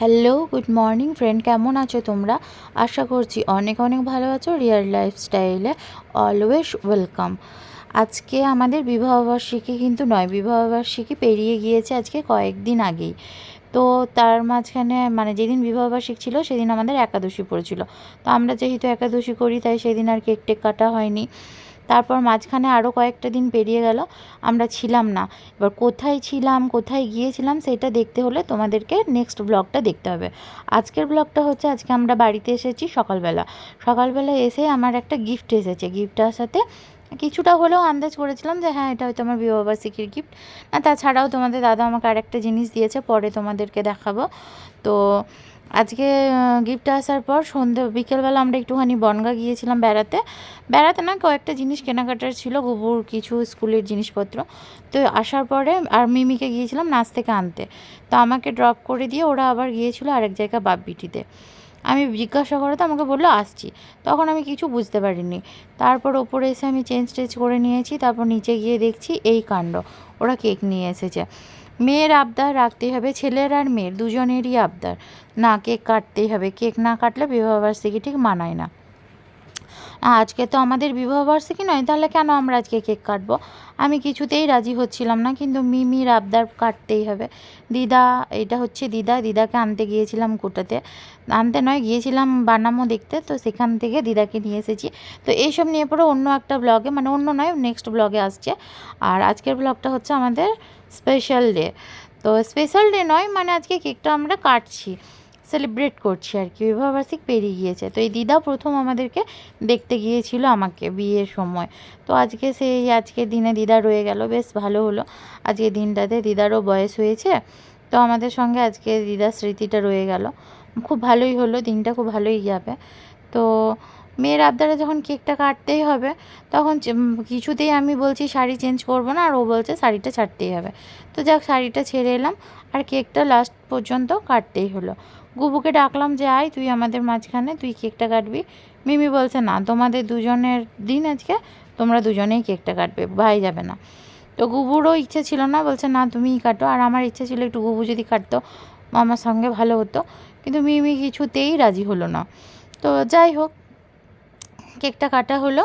Hello, good morning friend, কেমন আছো তোমরা? আশা করছি অনেক অনেক ভালো আছো রিয়াল লাইফস্টাইলে অলওয়েজ ওয়েলকাম। আজকে আমাদের বিবাহবার্ষিকী কিন্তু নয় বিবাহবার্ষিকী পেরিয়ে গিয়েছে আজকে কয়েকদিন আগেই। তো তার মাঝখানে মানে যেদিন বিবাহবার্ষিক ছিল, সেদিন আমাদের একাদশী পড়েছিল। তো আমরা যেহেতু একাদশী করি, তাই সেদিন আর কেক টেক কাটা হয়নি। তারপর মাঝখানে আরও কয়েকটা দিন পেরিয়ে গেল, আমরা ছিলাম না। এবার কোথায় ছিলাম, কোথায় গিয়েছিলাম সেটা দেখতে হলে তোমাদেরকে নেক্সট ব্লগটা দেখতে হবে। আজকের ব্লগটা হচ্ছে, আজকে আমরা বাড়িতে এসেছি সকালবেলা। সকালবেলা এসে আমার একটা গিফট এসেছে। গিফটটার সাথে কিছুটা হলেও আন্দাজ করেছিলাম যে হ্যাঁ এটা হয়তো আমার বিবাহবার্ষিকীর গিফট না, তাছাড়াও তোমাদের দাদা আমাকে আরেকটা জিনিস দিয়েছে, পরে তোমাদেরকে দেখাবো। তো আজকে গিফট আসার পর সন্ধে, বিকেলবেলা আমরা একটুখানি বনগা গিয়েছিলাম বেড়াতে। বেড়াতে না কয়েকটা জিনিস কেনাকাটার ছিল, গোবর, কিছু স্কুলের জিনিসপত্র। তো আসার পরে আর মিমিকে গিয়েছিলাম নাচ থেকে আনতে। তো আমাকে ড্রপ করে দিয়ে ওরা আবার গিয়েছিল আরেক জায়গা বাপবিটিতে আমি জিজ্ঞাসা করে তো আমাকে বলল, আসছি। তখন আমি কিছু বুঝতে পারিনি। তারপর ওপরে এসে আমি চেঞ্জ টেঞ্জ করে নিয়েছি, তারপর নিচে গিয়ে দেখছি এই কাণ্ড। ওরা কেক নিয়ে এসেছে। মেয়ের আবদার রাখতেই হবে, ছেলের আর মেয়ের, দুজনেরই আবদার। না কেক কাটতেই হবে, কেক না কাটলে বিবাহবার্ষিকী ঠিক মানায় না। আজকে তো আমাদের বিবাহবার্ষিকী নয়, তাহলে কেন আমরা আজকে কেক কাটবো? আমি কিছুতেই রাজি হচ্ছিলাম না, কিন্তু মিমির আবদার কাটতেই হবে। দিদা, এটা হচ্ছে দিদা, দিদাকে আনতে গিয়েছিলাম কোটাতে। আনতে নয়, গিয়েছিলাম বানামো দেখতে, তো সেখান থেকে দিদাকে নিয়ে এসেছি। তো এইসব নিয়ে পরে অন্য একটা ব্লগে মানে অন্য নয় নেক্সট ব্লগে আসছে। আর আজকের ব্লগটা হচ্ছে আমাদের স্পেশাল ডে তো স্পেশাল ডে নয় মানে আজকে কেকটা আমরা কাটছি। সেলিব্রেট করছি আর কি। বিবাহবার্ষিক পেরিয়ে গিয়েছে। তো এই দিদা প্রথম আমাদেরকে দেখতে গিয়েছিল আমাকে বিয়ের সময়। তো আজকে সেই আজকে দিনে দিদা রয়ে গেল, বেশ ভালো হলো। আজকে দিনটাতে দিদারও বয়স হয়েছে। তো আমাদের সঙ্গে আজকে দিদার স্মৃতিটা রয়ে গেল। খুব ভালোই হলো, দিনটা খুব ভালোই যাবে। তো মেয়ের আবদারে যখন কেকটা কাটতেই হবে, তখন কিছুতেই আমি বলছি শাড়ি চেঞ্জ করব না, আর ও বলছে শাড়িটা ছাড়তেই হবে। তো যাক, শাড়িটা ছেড়ে এলাম, আর কেকটা লাস্ট পর্যন্ত কাটতেই হলো। গুবুকে ডাকলাম যে, আয়, তুই আমাদের মাঝখানে, তুই কেকটা কাটবি। মিমি বলছে, না, তোমাদের দুজনের দিন আজকে, তোমরা দুজনেই কেকটা কাটবে, ভাই যাবে না। তো গুবুরও ইচ্ছে ছিল না, বলছে, না, তুমিই কাটো। আর আমার ইচ্ছে ছিল একটু গুবু যদি কাটতো আমার সঙ্গে ভালো হতো। কিন্তু মিমি কিছুতেই রাজি হলো না। তো যাই হোক কেকটা কাটা হলো।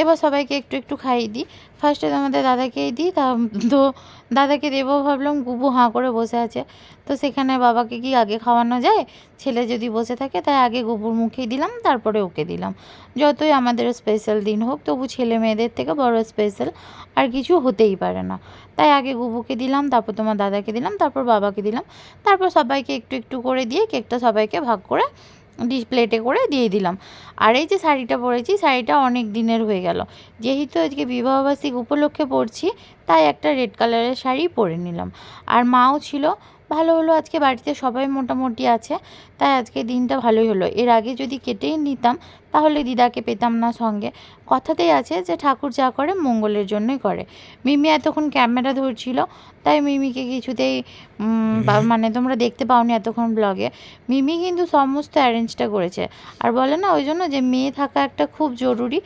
এবার সবাইকে একটু একটু খাইয়ে দিই। ফার্স্টে তোমাদের দাদাকেই দিই। তা তো দাদাকে দেবো ভাবলাম, গুবু হাঁ করে বসে আছে। তো সেখানে বাবাকে কি আগে খাওয়ানো যায়? ছেলে যদি বসে থাকে, তাই আগে গুবুর মুখেই দিলাম, তারপরে ওকে দিলাম। যতই আমাদের স্পেশাল দিন হোক, তবু ছেলে মেয়েদের থেকে বড় স্পেশাল আর কিছু হতেই পারে না। তাই আগে গুবুকে দিলাম, তারপর তোমার দাদাকে দিলাম, তারপর বাবাকে দিলাম। তারপর সবাইকে একটু একটু করে দিয়ে কেকটা সবাইকে ভাগ করে প্লেটে করে দিয়ে দিলাম। আর এই যে শাড়িটা পরেছি, শাড়িটা অনেক দিনের হয়ে গেল। যেহেতু আজকে বিবাহবার্ষিক উপলক্ষে পরছি, তাই একটা রেড কালারের শাড়ি পরে নিলাম। আর মাও ছিল, ভালো হলো আজকে, বাড়িতে সবাই মোটামুটি আছে। তাই আজকে দিনটা ভালোই হলো। এর আগে যদি কেটেই নিতাম তাহলে দিদাকে পেতাম না সঙ্গে। কথাতেই আছে যে ঠাকুর যা করে মঙ্গলের জন্যই করে। মিমি এতক্ষণ ক্যামেরা ধরছিল তাই মিমিকে কিছুতেই মানে তোমরা দেখতে পাওনি এতক্ষণ ব্লগে। মিমি কিন্তু সমস্ত অ্যারেঞ্জটা করেছে। আর বলে না ওই জন্য যে মেয়ে থাকা একটা খুব জরুরি।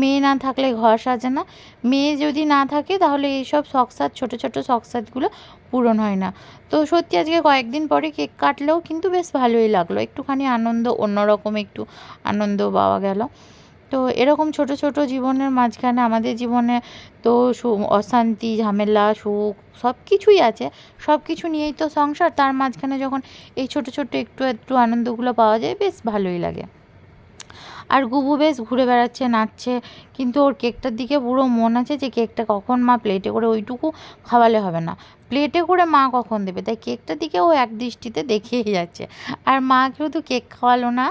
মেয়ে না থাকলে ঘর সাজে না। মেয়ে যদি না থাকে তাহলে এইসব শখসাদ ছোটো ছোটো শখসাদগুলো পূরণ হয় না। তো সত্যি আজকে কয়েকদিন পরে কেক কাটলেও কিন্তু বেশ ভালোই লাগল। একটুখানি আনন্দ, অন্যরকম একটু আনন্দ পাওয়া গেল। তো এরকম ছোট ছোট জীবনের মাঝখানে আমাদের জীবনে তো অশান্তি, ঝামেলা, সুখ সব কিছুই আছে। সব কিছু নিয়েই তো সংসার। তার মাঝখানে যখন এই ছোট ছোট একটু একটু আনন্দগুলো পাওয়া যায়, বেশ ভালোই লাগে। আর গুবু বেশ ঘুরে বেড়াচ্ছে, নাচছে, কিন্তু ওর কেকটার দিকে পুরো মন আছে যে কেকটা কখন মা প্লেটে করে ওইটুকু খাওয়ালে হবে না। প্লেটে করে মা কখন দেবে? তাই কেকটা দিকে ও এক দৃষ্টিতে দেখেই যাচ্ছে। আর মা কেউ তো কেক খাওয়ালো না।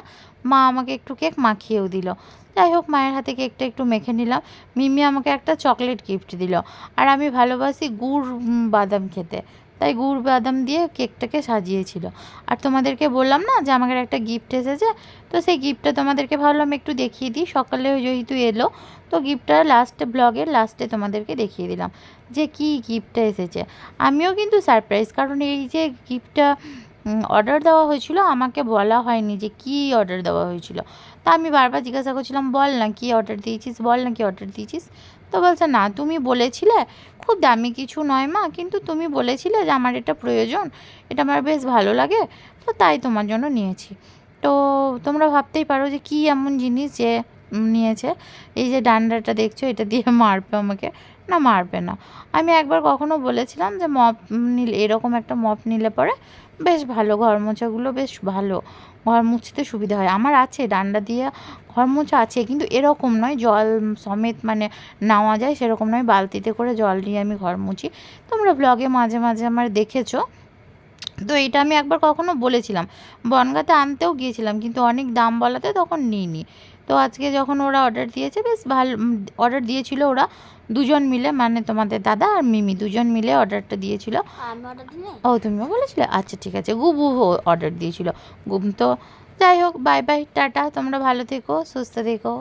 মা আমাকে একটু কেক মাখিয়েও দিল। যাই হোক, মায়ের হাতে কেকটা একটু মেখে নিলাম। মিমি আমাকে একটা চকলেট গিফট দিল। আর আমি ভালোবাসি গুড় বাদাম খেতে। তাই গুড় বাদাম দিয়ে কেকটাকে সাজিয়েছিল। আর তোমাদেরকে বললাম না যে আমাকে একটা গিফট এসেছে? তো সেই গিফটটা তোমাদেরকে ভাবলাম একটু দেখিয়ে দিই। সকালে যেহেতু এলো, তো গিফটটা লাস্ট ব্লগের লাস্টে তোমাদেরকে দেখিয়ে দিলাম যে কি গিফটটা এসেছে। আমিও কিন্তু সারপ্রাইজ কারণ এই যে গিফটটা অর্ডার দেওয়া হয়েছিল, আমাকে বলা হয়নি যে কি অর্ডার দেওয়া হয়েছিল। তা আমি বারবার জিজ্ঞাসা করছিলাম, বল না কী অর্ডার দিয়েছিস, বল না কী অর্ডার দিয়েছিস। তো বলছে, না, তুমি বলেছিলে, খুব দামি কিছু নয় মা, কিন্তু তুমি বলেছিলে যে আমার এটা প্রয়োজন, এটা আমার বেশ ভালো লাগে, তো তাই তোমার জন্য নিয়েছি। তো তোমরা ভাবতেই পারো যে কী এমন জিনিস যে নিয়েছে, এই যে ডান্ডাটা দেখছ, এটা দিয়ে মারবে আমাকে? না, মারবে না। আমি একবার কখনো বলেছিলাম যে মপ নিলে, এরকম একটা মপ নিলে পরে বেশ ভালো, ঘর মোছাগুলো বেশ ভালো। ঘর মুছতে সুবিধা হয়। আমার আছে, ডান্ডা দিয়ে ঘর মোছা আছে, কিন্তু এরকম নয়, জল সমেত মানে নেওয়া যায়, সেরকম নয়, বালতিতে করে জল নিয়ে আমি ঘর মুছি। তোমরা ব্লগে মাঝে মাঝে আমার দেখেছ। তো এটা আমি একবার কখনো বলেছিলাম। বনগাঁতে আনতেও গিয়েছিলাম, কিন্তু অনেক দাম বলাতে তখন নিইনি। তো আজকে যখন ওরা অর্ডার দিয়েছে বেশ ভালো অর্ডার দিয়েছিল ওরা। দুজন মিলে মানে তোমাদের দাদা আর মিমি দুজন মিলে অর্ডারটা দিয়েছিল। ও তুমিও বলেছিলে? আচ্ছা ঠিক আছে। গুবু অর্ডার দিয়েছিল। গুম তো যাই হোক বাই বাই টাটা তোমরা ভালো থেকো সুস্থ থেকো।